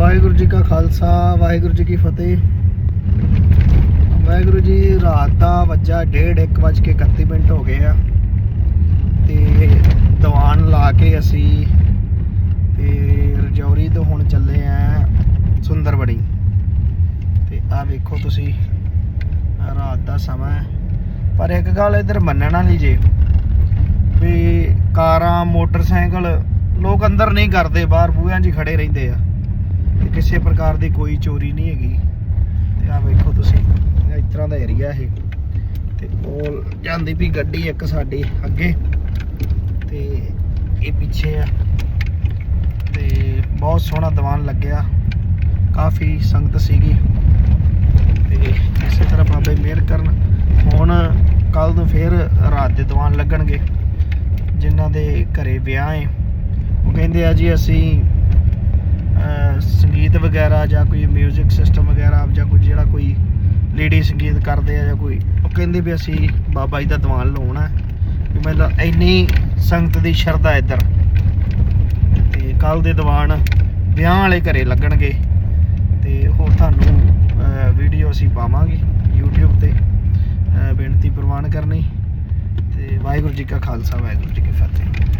ਵਾਹਿਗੁਰੂ ਜੀ ਕਾ ਖਾਲਸਾ, ਵਾਹਿਗੁਰੂ ਜੀ ਕੀ ਫਤਿਹ। ਵਾਹਿਗੁਰੂ ਜੀ, ਰਾਤ ਦਾ ਵੱਜਾ 1:30 ਵੱਜ ਕੇ 31 ਮਿੰਟ ਹੋ ਗਏ ਆ। ਤੇ ਦੀਵਾਨ ਲਾ ਕੇ ਅਸੀਂ ਤੇ ਰਜੌਰੀ ਤੋਂ ਹੁਣ ਚੱਲੇ ਆ ਸੁੰਦਰਬਣੀ। ਤੇ ਆ ਵੇਖੋ ਤੁਸੀਂ ਰਾਤ ਦਾ ਸਮਾਂ ਪਰ ਇੱਕ ਗੱਲ ਇੱਧਰ ਮੰਨਣਾ ਨਹੀਂ ਜੇ, ਵੀ ਕਾਰਾਂ, ਮੋਟਰਸਾਈਕਲ ਲੋਕ ਅੰਦਰ ਨਹੀਂ ਕਰਦੇ, ਬਾਹਰ ਬੂਹਿਆਂ 'ਚ ਹੀ ਖੜੇ ਰਹਿੰਦੇ ਆ। ਕਿਸੇ ਪ੍ਰਕਾਰ ਦੀ ਕੋਈ ਚੋਰੀ ਨਹੀਂ ਹੈਗੀ। ਤੇ ਆ ਵੇਖੋ ਤੁਸੀਂ, ਇਸ ਤਰ੍ਹਾਂ ਦਾ ਏਰੀਆ ਇਹ। ਤੇ ਉਹ ਜਾਂਦੀ ਵੀ ਗੱਡੀ ਇੱਕ ਸਾਡੀ ਅੱਗੇ। ਤੇ ਇਹ ਪਿੱਛੇ ਆ। ਤੇ ਬਹੁਤ ਸੋਹਣਾ ਦੀਵਾਨ ਲੱਗਿਆ। ਕਾਫੀ ਸੰਗਤ ਸੀਗੀ। ਤੇ ਇਸੇ ਤਰ੍ਹਾਂ ਬਾਬੇ ਮਿਹਰ ਕਰਨ ਹੁਣ ਕੱਲ ਨੂੰ ਫੇਰ ਰਾਤ ਦੇ ਦੀਵਾਨ ਲੱਗਣਗੇ। ਜਿਨ੍ਹਾਂ ਦੇ ਘਰੇ ਵਿਆਹ ਹੈ। ਉਹ ਕਹਿੰਦੇ ਆ ਜੀ, ਅਸੀਂ ਸੰਗੀਤ ਵਗੈਰਾ ਜਾਂ ਕੋਈ 뮤직 ਸਿਸਟਮ ਵਗੈਰਾ ਜਾਂ ਕੋਈ ਜਿਹੜਾ ਕੋਈ ਲੇਡੀ ਸੰਗੀਤ ਕਰਦੇ ਆ ਜਾਂ ਕੋਈ, ਉਹ ਕਹਿੰਦੇ ਵੀ ਅਸੀਂ ਬਾਬਾ ਜੀ ਦਾ ਦੀਵਾਨ ਲਾਉਣਾ ਹੈ। ਵੀ ਮਤਲਬ ਇੰਨੀ ਸੰਗਤ ਦੀ ਸ਼ਰਧਾ ਇੱਧਰ। ਤੇ ਕੱਲ ਦੇ ਦੀਵਾਨ ਵਿਆਹ ਵਾਲੇ ਘਰੇ ਲੱਗਣਗੇ। ਤੇ ਹੋਰ ਤੁਹਾਨੂੰ ਵੀਡੀਓ ਅਸੀਂ ਪਾਵਾਂਗੇ YouTube ਤੇ। ਬੇਨਤੀ ਪ੍ਰਵਾਨ ਕਰਨੀ। ਤੇ ਵਾਹਿਗੁਰੂ ਜੀ ਕਾ ਖਾਲਸਾ, ਵਾਹਿਗੁਰੂ ਜੀ ਕੀ ਫਤਿਹ।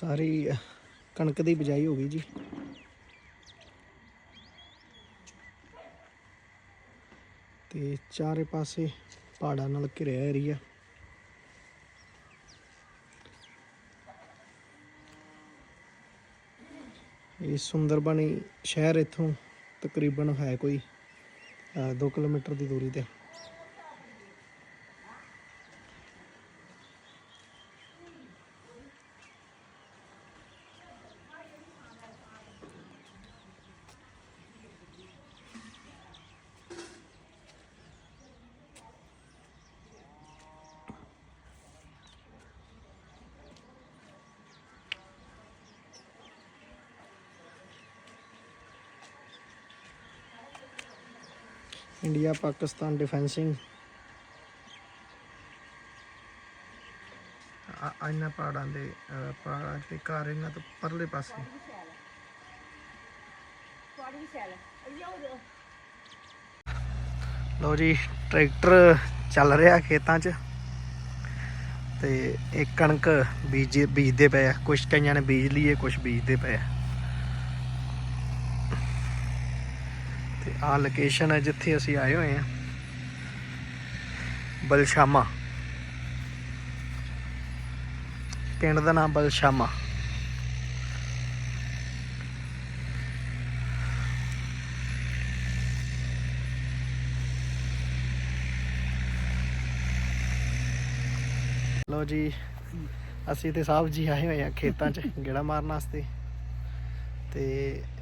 ਸਾਰੀ ਕਣਕ ਦੀ ਬਿਜਾਈ ਹੋ ਗਈ ਜੀ। ਤੇ ਚਾਰੇ ਪਾਸੇ ਪਹਾੜਾਂ ਨਾਲ ਘਿਰਿਆ ਏਰੀਆ ਇਹ ਸੁੰਦਰਬਨੀ ਸ਼ਹਿਰ ਇੱਥੋਂ ਤਕਰੀਬਨ ਹੈ ਕੋਈ 2 ਕਿਲੋਮੀਟਰ ਦੀ ਦੂਰੀ ਤੇ। India Pakistan defencing. ਆ ਇਹਨਾਂ ਪਹਾੜਾਂ ਦੇ ਪਹਾੜਾਂ ਦੇ ਘਰ ਇਹਨਾਂ ਤੋਂ ਪਰਲੇ ਪਾਸੇ। ਲਓ ਜੀ ਟਰੈਕਟਰ ਚੱਲ ਰਿਹਾ ਖੇਤਾਂ 'ਚ। ਤੇ ਇਹ ਕਣਕ ਬੀਜ ਬੀਜਦੇ ਪਏ ਆ। ਕੁਝ ਕਈਆਂ ਨੇ ਬੀਜ ਲਈ ਹੈ ਕੁਝ ਬੀਜਦੇ ਪਏ ਆ। ਆ ਲੋਕੇਸ਼ਨ ਹੈ ਜਿੱਥੇ ਅਸੀਂ ਆਏ ਹੋਏ ਹਾਂ। ਬਲਸ਼ਾਮਾ। ਪਿੰਡ ਦਾ ਨਾਮ ਬਲਸ਼ਾਮਾ। ਲੋ ਜੀ, ਅਸੀਂ ਤੇ ਸਾਹਿਬ ਜੀ ਆਏ ਹੋਏ ਆ ਖੇਤਾਂ 'ਚ ਗੇੜਾ ਮਾਰਨ ਵਾਸਤੇ। ਤੇ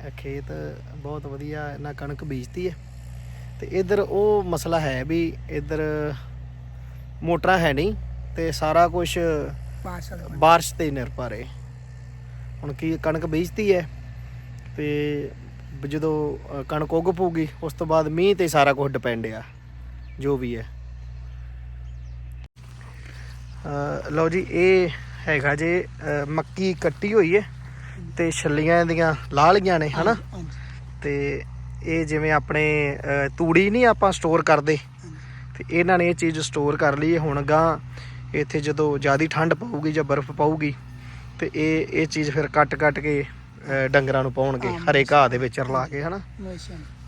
ਇਹ ਖੇਤ ਬਹੁਤ ਵਧੀਆ ਇਹਨਾਂ ਕਣਕ ਬੀਜਤੀ ਹੈ। ਤੇ ਇਧਰ ਉਹ ਮਸਲਾ ਹੈ ਵੀ ਇਧਰ ਮੋਟਰਾਂ ਹੈ ਨਹੀਂ ਤੇ ਸਾਰਾ ਕੁਝ ਬਾਰਿਸ਼ ਤੇ ਨਿਰਭਰ ਹੈ। ਹੁਣ ਕੀ ਕਣਕ ਬੀਜਤੀ ਹੈ ਤੇ ਜਦੋਂ ਕਣਕ ਉੱਗ ਪਊਗੀ ਉਸ ਤੋਂ ਬਾਅਦ ਮੀਂਹ ਤੇ ਸਾਰਾ ਕੁਝ ਡਿਪੈਂਡ ਆ ਜੋ ਵੀ ਹੈ। ਲਓ ਜੀ ਇਹ ਹੈਗਾ ਜੇ ਮੱਕੀ ਕੱਟੀ ਹੋਈ ਹੈ। ਤੇ ਛੱਲੀਆਂ ਇਹਦੀਆਂ ਲਾਲੀਆਂ ਨੇ ਹਨਾ? ਤੇ ਇਹ ਜਿਵੇਂ ਆਪਣੇ ਤੂੜੀ ਨਹੀਂ ਆਪਾਂ ਸਟੋਰ ਕਰਦੇ ਤੇ ਇਹਨਾਂ ਨੇ ਇਹ ਚੀਜ਼ ਸਟੋਰ ਕਰ ਲਈ ਹੁਣ ਗਾਂ ਇੱਥੇ ਜਦੋਂ ਜ਼ਿਆਦਾ ਠੰਡ ਪਊਗੀ ਜਾਂ ਬਰਫ਼ ਪਊਗੀ ਤੇ ਇਹ ਇਹ ਚੀਜ਼ ਫਿਰ ਕੱਟ ਕੱਟ ਕੇ ਡੰਗਰਾਂ ਨੂੰ ਪਾਉਣਗੇ ਹਰੇ ਘਾਹ ਦੇ ਵਿੱਚ ਰਲਾ ਕੇ ਹਨਾ?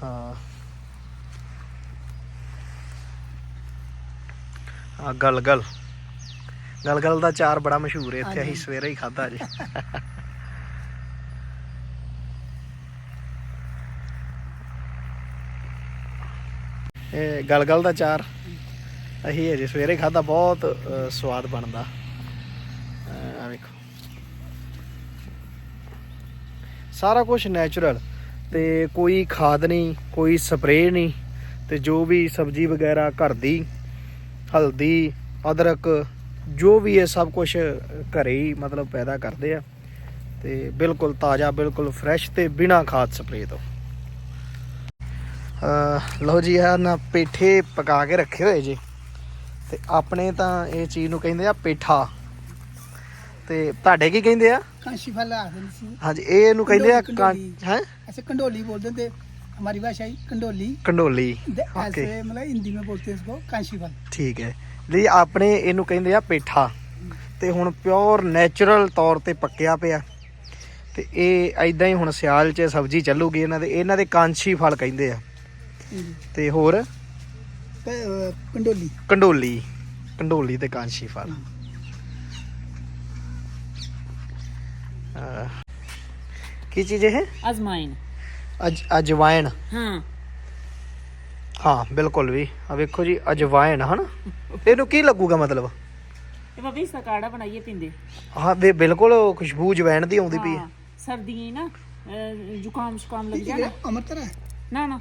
ਹਾਂ। ਆ ਗਲ ਗਲ ਗਲ ਗਲ ਦਾ ਚਾਰ ਬੜਾ ਮਸ਼ਹੂਰ ਹੈ ਇੱਥੇ ਅਸੀਂ। ਸਵੇਰੇ ਹੀ ਖਾਦਾ ਜੀ। ਇਹ ਗਲ ਦਾ ਚਾਰ। ਅਸੀਂ ਅਜੇ ਸਵੇਰੇ ਖਾਦਾ ਬਹੁਤ ਸਵਾਦ ਬਣਦਾ। ਆ ਵੇਖੋ। ਸਾਰਾ ਕੁਝ ਨੈਚੁਰਲ ਤੇ ਕੋਈ ਖਾਦ ਨਹੀਂ, ਕੋਈ ਸਪਰੇਅ ਨਹੀਂ, ਤੇ ਜੋ ਵੀ ਸਬਜ਼ੀ ਵਗੈਰਾ ਘਰ ਦੀ, ਹਲਦੀ, ਅਦਰਕ, ਜੋ ਵੀ ਇਹ ਸਭ ਕੁਝ ਘਰੇ ਹੀ ਮਤਲਬ ਪੈਦਾ ਕਰਦੇ ਆ। ਤੇ ਬਿਲਕੁਲ ਤਾਜ਼ਾ, ਬਿਲਕੁਲ ਫਰੈਸ਼ ਤੇ ਬਿਨਾ ਖਾਦ ਸਪਰੇਅ ਤੋਂ। ਲਓ ਜੀ ਆ ਨਾ ਪੇਠੇ ਪਕਾ ਕੇ ਰੱਖੇ ਹੋਏ ਜੀ ਤੇ ਆਪਣੇ ਤਾਂ ਇਹ ਚੀਜ਼ ਨੂੰ ਕਹਿੰਦੇ ਆ ਪੇਠਾ ਤੇ ਤੁਹਾਡੇ ਕੀ ਕਹਿੰਦੇ ਆ कांशी फल आते हैं ਹਾਂਜੀ ਇਹ ਇਹਨੂੰ ਕਹਿੰਦੇ ਆ ਕੰਡੋਲੀ। ਹੈ ऐसे कंडोली बोलते थे हमारी भाषा ही कंडोली ਕੰਡੋਲੀ दे- ओके। ऐसे मतलब हिंदी में बोलते हैं इसको कांशी फल ਠੀਕ ਹੈ ਲਈ ਆਪਣੇ ਇਹਨੂੰ ਕਹਿੰਦੇ ਆ ਪੇਠਾ ਤੇ ਹੁਣ ਪਿਓਰ ਨੈਚੁਰਲ ਤੌਰ ਤੇ ਪੱਕਿਆ ਪਿਆ ਤੇ ਇਹ ਐਦਾਂ ਹੀ ਹੁਣ ਸਿਆਲ 'ਚ ਸਬਜ਼ੀ ਚੱਲੂਗੀ ਇਹਨਾਂ ਦੇ ਇਹਨਾਂ ਦੇ ਕਾਂਛੀ ਫਲ ਕਹਿੰਦੇ ਆ हिंदी। ਤੇ ਹੋਰ? ਪ- ਕੰਡੋਲੀ। ਕੰਡੋਲੀ ਤੇ ਕਾਂਸ਼ੀ ਫਲ। ਕੀ ਚੀਜ਼ ਇਹ? ਅਜ਼ਮਾਇਨ ਅਜ ਅਜਵਾਇਣ। ਹਾਂ। ਹਾਂ ਬਿਲਕੁਲ ਵੀ। ਆ ਵੇਖੋ ਜੀ ਅਜਵਾਇਨ ਹਨ? ਇਹਨੂੰ ਕੀ ਲੱਗੂਗਾ ਮਤਲਬ? ਬਿਲਕੁਲ ਖੁਸ਼ਬੂ ਜਵੈਣ ਦੀ ਆਉਂਦੀ ਪਈ ਹੈ। ਸਰਦੀਆਂ ਨਾ ਜ਼ੁਕਾਮ ਸ਼ੁਕਾਮ ਲੱਗ ਜਾਣਾ ਅਮਰਤਰਾ ਨਾ ਨਾ।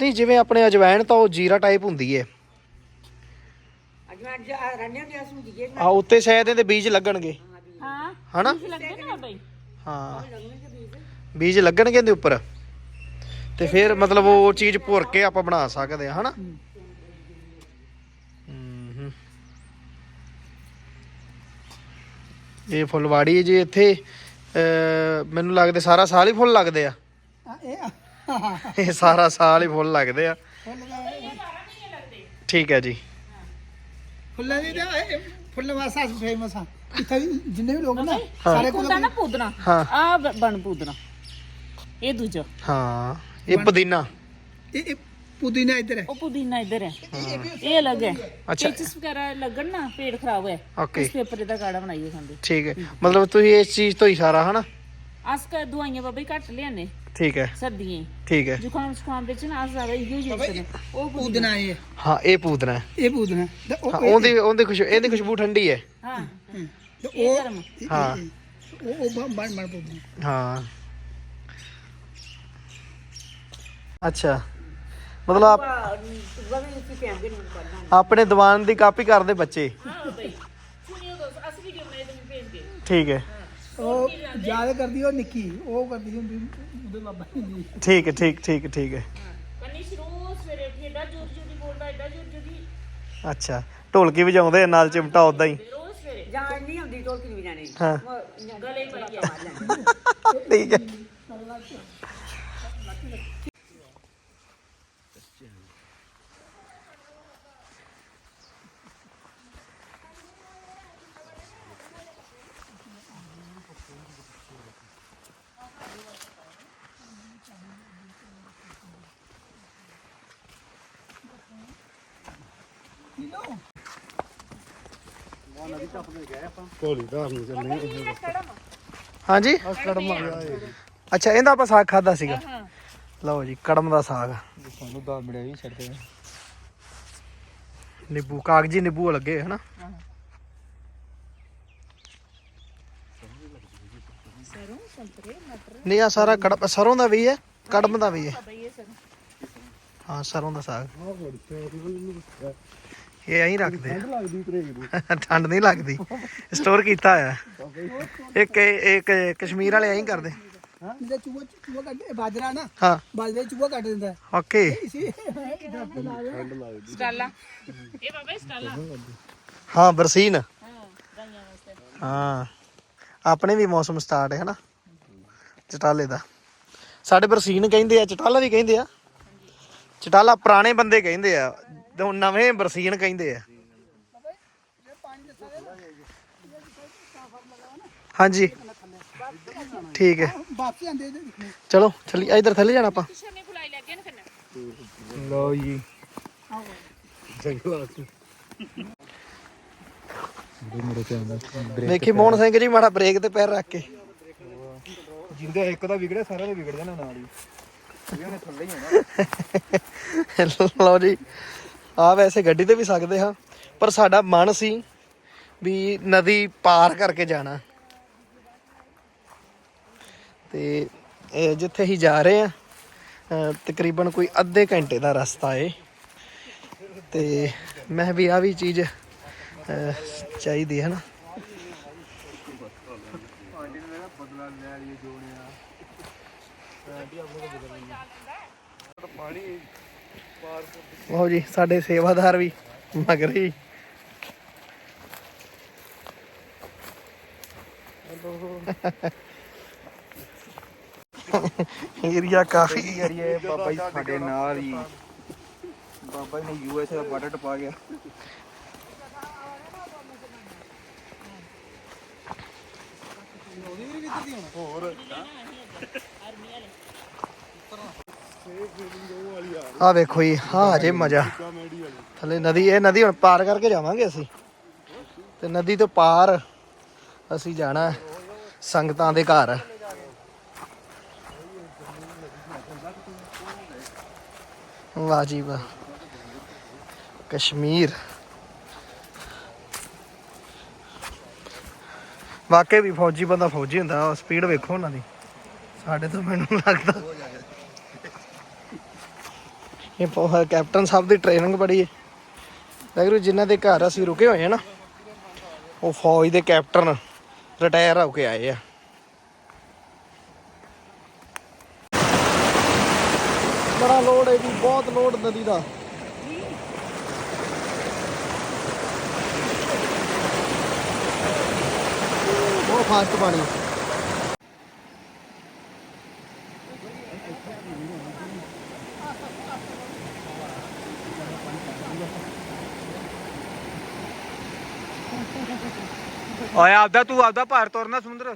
ਨਹੀਂ ਜਿਵੇਂ ਆਪਣੇ ਅਜਵਾਇਣ ਤਾਂ ਉਹ ਜੀਰਾ ਟਾਈਪ ਹੁੰਦੀ ਹੈ ਅਜਵਾਇਣ ਉੱਤੇ ਸ਼ਾਇਦ ਇਹਦੇ ਬੀਜ ਲੱਗਣਗੇ। ਹਾਂ ਬੀਜ ਲੱਗਣਗੇ ਇਹਦੇ ਉੱਪਰ। ਤੇ ਫਿਰ ਮਤਲਬ ਉਹ ਚੀਜ਼ ਭੁਰ ਕੇ ਆਪਾਂ ਬਣਾ ਸਕਦੇ ਹਾਂ। ਹਨਾ ਇਹ ਫੁੱਲਵਾੜੀ ਜੀ ਇੱਥੇ ਮੈਨੂੰ ਲੱਗਦਾ ਸਾਰਾ ਸਾਲ ਹੀ ਫੁੱਲ ਲੱਗਦੇ ਆ। ਇਹ ਇਹ ਸਾਰਾ ਸਾਲ ਹੀ ਫੁੱਲ ਲੱਗਦੇ ਆ। ਠੀਕ ਹੈ ਜੀ। ਫੁੱਲਾਂ ਦੀ ਤਾਂ ਇਹ ਫੁੱਲਾਂ ਵਾਸਤੇ ਫੇਮਸ ਆ ਇੱਥੇ ਵੀ ਜਿੰਨੇ ਵੀ ਲੋਕ ਨਾ ਸਾਰੇ ਕੋਲ ਨਾ ਪੂਦਨਾ। ਆ ਬਣ ਪੂਦਨਾ। ਇਹ ਦੂਜਾ। ਹਾਂ ਇਹ ਪੁਦੀਨਾ। ਇਹ ਪੁਦੀਨਾ ਇੱਧਰ ਹੈ। ਉਹ ਪੁਦੀਨਾ ਇਧਰ ਹੈ। ਇਹ ਅਲੱਗ ਹੈ। ਅੱਛਾ। ਪੇਚਸ ਵਗੈਰਾ ਲੱਗਣ ਨਾ ਪੇਟ ਖਰਾਬ ਹੋਇਆ। ਇਸ ਪੇਪਰ ਦਾ ਕਾੜਾ ਬਣਾਈਏ ਖਾਂਦੇ ਠੀਕ ਹੈ। ਮਤਲਬ ਤੁਸੀਂ ਇਸ ਚੀਜ਼ ਤੋਂ ਹੀ ਸਾਰਾ ਹਨਾ? ਆਸਕਾ ਦਵਾਈਆਂ ਬਾਬਾ ਘੱਟ ਲਿਆਨੇ ਠੀਕ ਹੈ। ਸਰਦੀਆਂ ਠੀਕ ਹੈ। ਜ਼ੁਕਾਮ ਸੁਕਾਮ ਵਿੱਚ ਨਾ ਆਸ ਜ਼ਿਆਦਾ ਇਹੋ ਯੂਜ਼ ਉਹ ਪੁਦੀਨਾ। ਇਹ ਹਾਂ। ਇਹ ਪੂਤਨਾ ਇਹ ਪੂਦਣਾ ਹਾਂ। ਉਹਦੀ ਉਹਦੀ ਖੁਸ਼ਬੂ ਇਹਦੀ ਖੁਸ਼ਬੂ ਠੰਡੀ ਹੈ। ਹਾਂ। ਹਾਂ। ਅੱਛਾ। ਮਤਲਬ ਆਪ- ਆਪਣੇ ਦੀਵਾਨ ਦੀ ਕਾਪੀ ਕਰਦੇ ਬੱਚੇ। ਠੀਕ ਹੈ। ਉਹ ਜ਼ਿਆਦਾ ਕਰਦੀ ਉਹ ਨਿੱਕੀ ਉਹ ਕਰਦੀ ਹੁੰਦੀ ਉਹਦੇ ਬਾਬਾ ਜੀ ਠੀਕ ਹੈ ਠੀਕ ਠੀਕ ਠੀਕ ਹੈ। ਕੰਨੀ ਸ਼ਰੂ ਸਵੇਰੇ ਉੱਠੀ ਐਡਾ ਜੋਰ ਜੋਰ ਦੀ ਬੋਲਦਾ ਐਡਾ ਜੋਰ ਜੋਰ ਦੀ। ਅੱਛਾ ਢੋਲਕੀ ਵਜਾਉਂਦੇ ਨਾਲ ਚਿਮਟਾ ਉਦਾਂ ਹੀ। ਜਾਣ ਨਹੀਂ ਹੁੰਦੀ ਟੋਲ ਨਹੀਂ ਹਾਂ। ਗਲੇ ਪਈ ਹੈ ਠੀਕ ਹੈ। ਹਾਂਜੀ? ਅੱਛਾ ਇਹਦਾ ਆਪਾਂ ਸਾਗ ਖਾਦਾ ਸੀਗਾ। ਲਓ ਜੀ ਕੜਮ ਦਾ ਸਾਗ। ਸਾਨੂੰ 10 ਮਿੰਟ ਵੀ ਛੱਡਦੇ ਆ ਨਿੰਬੂ ਕਾਗਜੀ ਨਿੰਬੂ ਲੱਗੇ ਹਨਾ? ਸਰੋਂ ਸੰਤਰੇ ਮਟਰ। ਨਹੀਂ ਆ ਸਾਰਾ ਕੜਮ ਸਰੋਂ ਦਾ ਵੀ ਹੈ ਕੜਮ ਦਾ ਵੀ ਹੈ। ਹਾਂ ਸਰੋਂ। ਦਾ ਸਾਗ। ਇਹ ਐਂ ਰੱਖਦੇ ਆ। ਲੱਗਦੀ ਤਰੇਕ ਠੰਡ ਨਹੀਂ ਲੱਗਦੀ। ਸਟੋਰ ਕੀਤਾ ਹੋਇਆ। ਇੱਕ ਇੱਕ ਕਸ਼ਮੀਰ ਵਾਲੇ ਐਂ ਕਰਦੇ। ਜਿਹੜਾ ਚੂਹਾ ਚੂਹਾ ਕੱਢ ਬਾਜਰਾ ਨਾ ਹਾਂ। ਬਾਜਰੇ ਚੂਹਾ ਕੱਢ ਦਿੰਦਾ। ਹੈ। ਓਕੇ ਦਰਦ ਨਾਲ ਸਟਾਲਾ। ਇਹ ਬਾਬਾ ਸਟਾਲਾ। ਹਾਂ ਬਰਸੀਨ। ਹਾਂ ਗਾਈਆਂ ਵਾਸਤੇ। ਹਾਂ। ਆਪਣੇ ਵੀ ਮੌਸਮ ਸਟਾਰਟ ਹੈ ਹਨਾ? ਚਟਾਲੇ ਦਾ। ਸਾਡੇ ਬਰਸੀਨ ਕਹਿੰਦੇ ਆ ਚਟਾਲਾ ਵੀ ਕਹਿੰਦੇ ਆ। ਚਟਾਲਾ ਪੁਰਾਣੇ ਬੰਦੇ ਕਹਿੰਦੇ ਆ। ਤੇ ਹੁਣ ਨਵੇਂ ਬਰਸੀਨ ਕਹਿੰਦੇ ਆ। ਹਾਂਜੀ। ਠੀਕ ਹੈ। ਵਾਪਸ ਆਂਦੇ ਚਲੋ ਚੱਲੀ ਇਧਰ ਥੱਲੇ ਜਾਣਾ ਆਪਾਂ। ਨਾ ਫਿਰ ਲਓ ਜੀ। ਜੰਗਲਾ ਮੇਰੇ ਤੇ ਆਉਂਦਾ ਵੇਖੀ ਮੋਹਨ ਸਿੰਘ ਜੀ ਮਾੜਾ ਬ੍ਰੇਕ ਤੇ ਪੈਰ ਰੱਖ ਕੇ। ਜਿੰਦਾ ਇੱਕ ਦਾ ਵਿਗੜਿਆ ਸਾਰਿਆਂ ਦਾ ਵਿਗੜ ਜਾਣਾ ਨਾਲ ਹੀ। ਇਹਨਾਂ ਥੱਲੇ ਹੀ ਹੋਣਾ ਲਓ ਜੀ। ਆ ਵੈਸੇ ਗੱਡੀ ਤੇ ਵੀ ਸਕਦੇ ਹਾਂ, ਪਰ ਸਾਡਾ ਮਨ ਸੀ ਵੀ ਨਦੀ ਪਾਰ ਕਰਕੇ ਜਾਣਾ। ਤੇ ਜਿੱਥੇ ਹੀ ਜਾ ਰਹੇ ਆ ਤਕਰੀਬਨ ਕੋਈ ਅੱਧੇ ਘੰਟੇ ਦਾ ਰਸਤਾ ਏ। ਤੇ ਮੈਂ ਵੀ ਆ ਵੀ ਚੀਜ਼ ਚਾਹੀਦੀ ਹੈ ਨਾ। ਲਓ ਜੀ ਸਾਡੇ ਸੇਵਾਦਾਰ ਵੀ ਮਗਰ ਹੀ ਏਰੀਆ ਕਾਫੀ ਏਰੀਏ ਬਾਬਾ ਜੀ ਸਾਡੇ ਨਾਲ ਹੀ। ਬਾਬਾ ਜੀ ਨੇ ਯੂਐਸ ਦਾ ਬਾਰਡਰ ਟਪਾ ਗਿਆ। ਆ ਵੇਖੋ ਜੀ ਹਾਂ ਅਜੇ ਮਜ਼ਾ। ਥੱਲੇ ਨਦੀ, ਇਹ ਨਦੀ ਹੁਣ ਪਾਰ ਕਰਕੇ ਜਾਵਾਂਗੇ ਅਸੀਂ। ਤੇ ਨਦੀ ਤੋਂ ਪਾਰ ਅਸੀਂ ਜਾਣਾ ਸੰਗਤਾਂ ਦੇ ਘਰ। ਵਾਹ ਜੀ ਵਾਹ। ਕਸ਼ਮੀਰ। ਵਾਕਈ ਵੀ ਫੌਜੀ ਬੰਦਾ ਫੌਜੀ ਹੁੰਦਾ ਸਪੀਡ ਵੇਖੋ ਉਹਨਾਂ ਦੀ। ਸਾਡੇ ਤੋਂ ਮੈਨੂੰ ਲੱਗਦਾ ਇਹ ਪੋ- ਕੈਪਟਨ ਸਾਹਿਬ ਦੀ ਟ੍ਰੇਨਿੰਗ ਬੜੀ ਹੈ। ਲਗਰੂ ਜਿਨ੍ਹਾਂ ਦੇ ਘਰ ਅਸੀਂ ਰੁਕੇ ਹੋਏ ਆ ਨਾ, ਉਹ ਫੌਜ ਦੇ ਕੈਪਟਨ ਰਿਟਾਇਰ ਹੋ ਕੇ ਆਏ ਆ। ਬੜਾ ਲੋਡ ਹੈ ਜੀ, ਬਹੁਤ ਲੋਡ ਨਦੀ ਦਾ। ਬਹੁਤ ਫਾਸਟ ਪਾਣੀ। ਓਏ ਆਪਦਾ, ਤੂੰ ਆਪਦਾ ਭਾਰ ਤੋਰਨਾ ਸਮੁੰਦਰ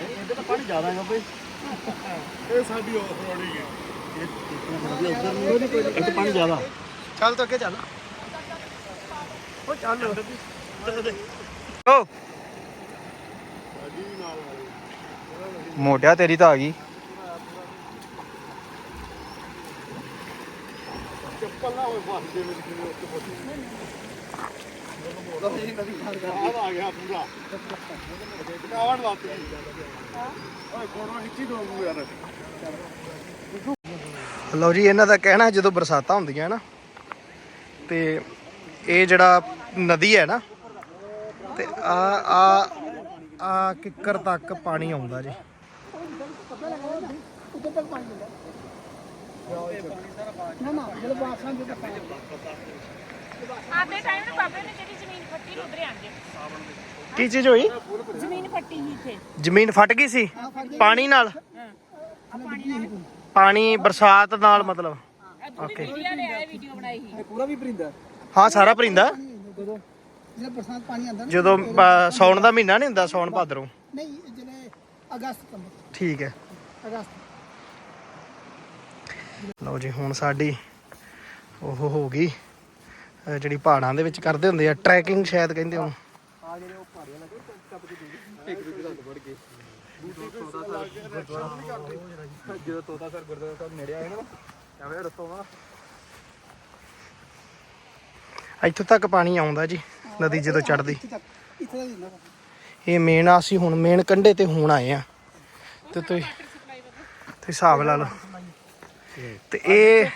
ਇਹਦੇ ਤਾਂ ਪਾਣੀ ਜ਼ਿਆਦਾ ਹੈਗਾ ਬਈ ਇਹ ਸਾਡੀ ਆਫ ਰੋਡਿੰਗ ਹੈ ਇਹ ਤਾਂ ਪਾਣੀ ਜ਼ਿਆਦਾ ਚੱਲ ਤੋ ਅੱਗੇ ਚੱਲ। ਉਹ ਚੱਲ ਓ। ਮੋਟਿਆ ਤੇਰੀ ਤਾਂ ਆ ਗਈ। ਲਓ ਜੀ, ਇਹਨਾਂ ਦਾ ਕਹਿਣਾ ਜਦੋਂ ਬਰਸਾਤਾਂ ਹੁੰਦੀਆਂ ਨਾ, ਤੇ ਇਹ ਜਿਹੜਾ ਨਦੀ ਹੈ ਨਾ, ਤੇ ਆ ਆ ਆ ਕਿੱਕਰ ਤੱਕ ਪਾਣੀ ਆਉਂਦਾ ਜੀ। ਉੱਤੇ ਤੱਕ ਪਾਣੀ ਜਾਂਦਾ ਨਾ ਨਾ ਜਦੋਂ ਵਾਪਸ ਆਂਦੇ ਤਾਂ ਪਾਣੀ ਆਦੇ ਟਾਈਮ ਨੂੰ ਬਾਬੇ ਨੇ ਜਿਹੜੀ ਜ਼ਮੀਨ ਫੱਟੀ ਨੂੰ ਉਧਰੇ ਆਂਦੇ ਕੀ ਚੀਜ਼ ਹੋਈ? ਜ਼ਮੀਨ ਫੱਟੀ ਹੀ ਇੱਥੇ। ਜ਼ਮੀਨ ਫਟ ਗਈ ਸੀ? ਪਾਣੀ ਨਾਲ? ਪਾਣੀ ਬਰਸਾਤ ਨਾਲ ਮਤਲਬ? ਓਕੇ ਵੀਡੀਓ ਨੇ ਆਏ ਵੀਡੀਓ ਬਣਾਈ ਸੀ। ਇਹ ਪੂਰਾ ਵੀ ਭਰਿੰਦਾ ਹਾਂ ਸਾਰਾ ਭਰਿੰਦਾ ਜਦੋਂ ਜਦੋਂ ਬਰਸਾਤ ਪਾਣੀ ਆਂਦਾ ਨਾ ਜਦੋਂ ਅ, ਸਾਉਣ ਦਾ ਮਹੀਨਾ ਨਹੀਂ ਹੁੰਦਾ ਸਾਉਣ ਭਾਦਰੋਂ? ਨਹੀਂ ਜਿਹੜੇ ਅਗਸਤ ਸਤੰਬਰ ਠੀਕ ਹੈ। ਅਗਸਤ ਲਓ ਜੀ, ਹੁਣ ਸਾਡੀ ਉਹ ਹੋ ਗਈ ਜਿਹੜੀ ਪਹਾੜਾਂ ਦੇ ਵਿੱਚ ਕਰਦੇ ਹੁੰਦੇ ਆ ਟਰੈਕਿੰਗ ਸ਼ਾਇਦ ਕਹਿੰਦੇ ਉਹਨੂੰ। ਆ ਜਿਹੜੇ ਉਹ ਪਹਾੜੀਆਂ ਲੱਗੇ ਟੱਪ ਕੇ ਦੇ ਇੱਕ ਦੂਜੇ ਦਾ ਵੜ ਕੇ ਜਦੋਂ ਤੋਤਾ ਸਰ ਗੁਰਦੁਆਰਾ ਸਾਹਿਬ ਨੇੜੇ ਆਏ ਨਾ ਐਵੇਂ ਰਸਤੋਂ ਨਾ ਇੱਥੋਂ ਤੱਕ ਪਾਣੀ ਆਉਂਦਾ ਜੀ, ਨਦੀ ਜਦੋਂ ਚੜਦੀ ਇਹ ਮੇਨ ਆ, ਅਸੀਂ ਹੁਣ ਮੇਨ ਕੰਢੇ ਤੇ ਹੁਣ ਆਏ ਆ। ਤੇ ਤੁਸੀਂ ਤੁਸੀਂ ਹਿਸਾਬ ਲਾ ਲਓ। ਤੇ ਇਹ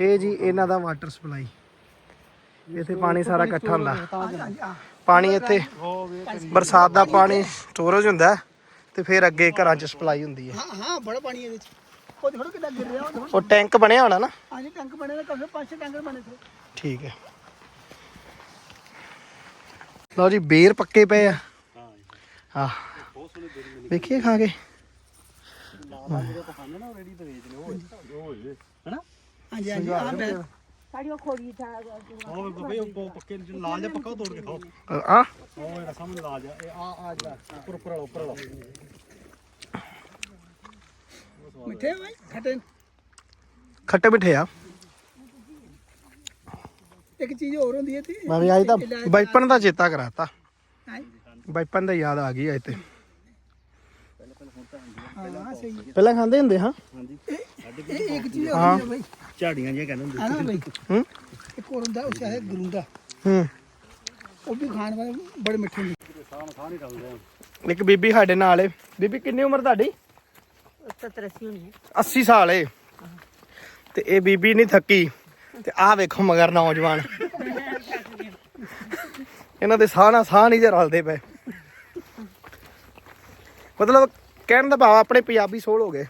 ਇਹ ਜੀ ਇਹਨਾਂ ਦਾ ਵਾਟਰ ਸਪਲਾਈ ਇੱਥੇ ਪਾਣੀ ਸਾਰਾ ਇਕੱਠਾ ਹੁੰਦਾ। ਪਾਣੀ ਇੱਥੇ ਬਰਸਾਤ ਦਾ ਪਾਣੀ ਸਟੋਰੇਜ ਹੁੰਦਾ ਤੇ ਫਿਰ ਅੱਗੇ ਘਰਾਂ 'ਚ ਸਪਲਾਈ ਹੁੰਦੀ ਹੈ। ਹਾਂ ਹਾਂ ਬੜਾ ਪਾਣੀ ਇਹਦੇ ਚ। ਉਹ ਦੇਖੋ ਕਿੱਦਾਂ ਗਿਰ ਰਿਹਾ ਉਹ। ਦੇਖੋ ਉਹ ਟੈਂਕ ਬਣਿਆ ਹੋਣਾ ਨਾ? ਹਾਂਜੀ ਟੈਂਕ ਬਣੇ ਨੇ ਕਮਸੇ ਪੰਜ ਛੇ ਟੈਂਕਰ ਬਣੇ ਥੇ ਠੀਕ ਹੈ। ਲਓ ਜੀ ਬੇਰ ਪੱਕੇ ਪਏ ਆ। ਹਾਂ ਵੇਖੀਏ ਖਾ ਕੇ। ਹਾਂਜੀ ਹਾਂਜੀ ਆ ਬੈ ਸਾਡੀ ਉਹ ਖੋੜੀ ਥਾ ਉਹ ਬਈ ਉਹ ਪੱਕੇ ਲਾਲ ਜਿਹਾ ਪੱਕਾ ਉਹ ਤੋੜ ਕੇ ਖਾਓ। ਆ ਉਹ ਜਿਹੜਾ ਸਾਹਮਣੇ ਲਾਲ ਜਿਹਾ ਇਹ ਆ ਆ ਜਿਹੜਾ ਉੱਪਰ ਉੱਪਰ ਵਾਲਾ ਉੱਪਰ ਵਾਲਾ। ਮਿੱਠੇ ਹੋਏ ਖੱਟੇ। ਖੱਟੇ ਮਿੱਠੇ ਆ। ਇੱਕ ਚੀਜ਼ ਹੋਰ ਹੁੰਦੀ ਹੈ ਤੇ ਮੈਂ ਵੀ ਅੱਜ ਤਾਂ ਬਚਪਨ ਦਾ ਚੇਤਾ ਕਰਾਤਾ। ਹਾਂ? ਬਚਪਨ ਦਾ ਯਾਦ ਆ ਗਈ ਅੱਜ ਤੇ ਹਾਂ ਸਹੀ ਹੈ ਪਹਿਲਾਂ ਖਾਂਦੇ ਹੁੰਦੇ ਹਾਂ? ਇਹ ਇੱਕ ਚੀਜ਼ ਹੋਰ ਹੁੰਦੀ ਹੈ ਬਾਈ। ਝਾੜੀਆਂ ਜਿਹੀਆਂ ਕਹਿੰਦੇ ਹੁੰਦੇ ਹੈ ਨਾ ਬਾਈ। ਹੂੰ? ਇੱਕ ਹੋਰ ਹੁੰਦਾ ਉਹ ਹੈ ਗਰੂੰਦਾ। ਹੂੰ। ਉਹ ਵੀ ਖਾਣ ਵਾਲੇ ਬੜੇ ਮਿੱਠੇ ਹੁੰਦੇ। ਇੱਕ ਬੀਬੀ ਸਾਡੇ ਨਾਲ ਏ। ਬੀਬੀ ਕਿੰਨੀ ਉਮਰ ਤੁਹਾਡੀ? 70 80 ਹੋਣੀ 80 ਸਾਲ ਏ। ਤੇ ਇਹ ਬੀਬੀ ਨਹੀਂ ਥੱਕੀ। ਤੇ ਆਹ ਵੇਖੋ ਮਗਰ ਨੌਜਵਾਨ। ਇਹਨਾਂ ਦੇ ਸਾਹ ਨਾਲ ਸਾਹ ਨਹੀਂ ਜੇ ਰਲਦੇ ਪਏ। ਮਤਲਬ ਕਹਿਣ ਦਾ ਭਾਵ ਆਪਣੇ ਪੰਜਾਬੀ ਸੋਲ ਹੋ ਗਏ।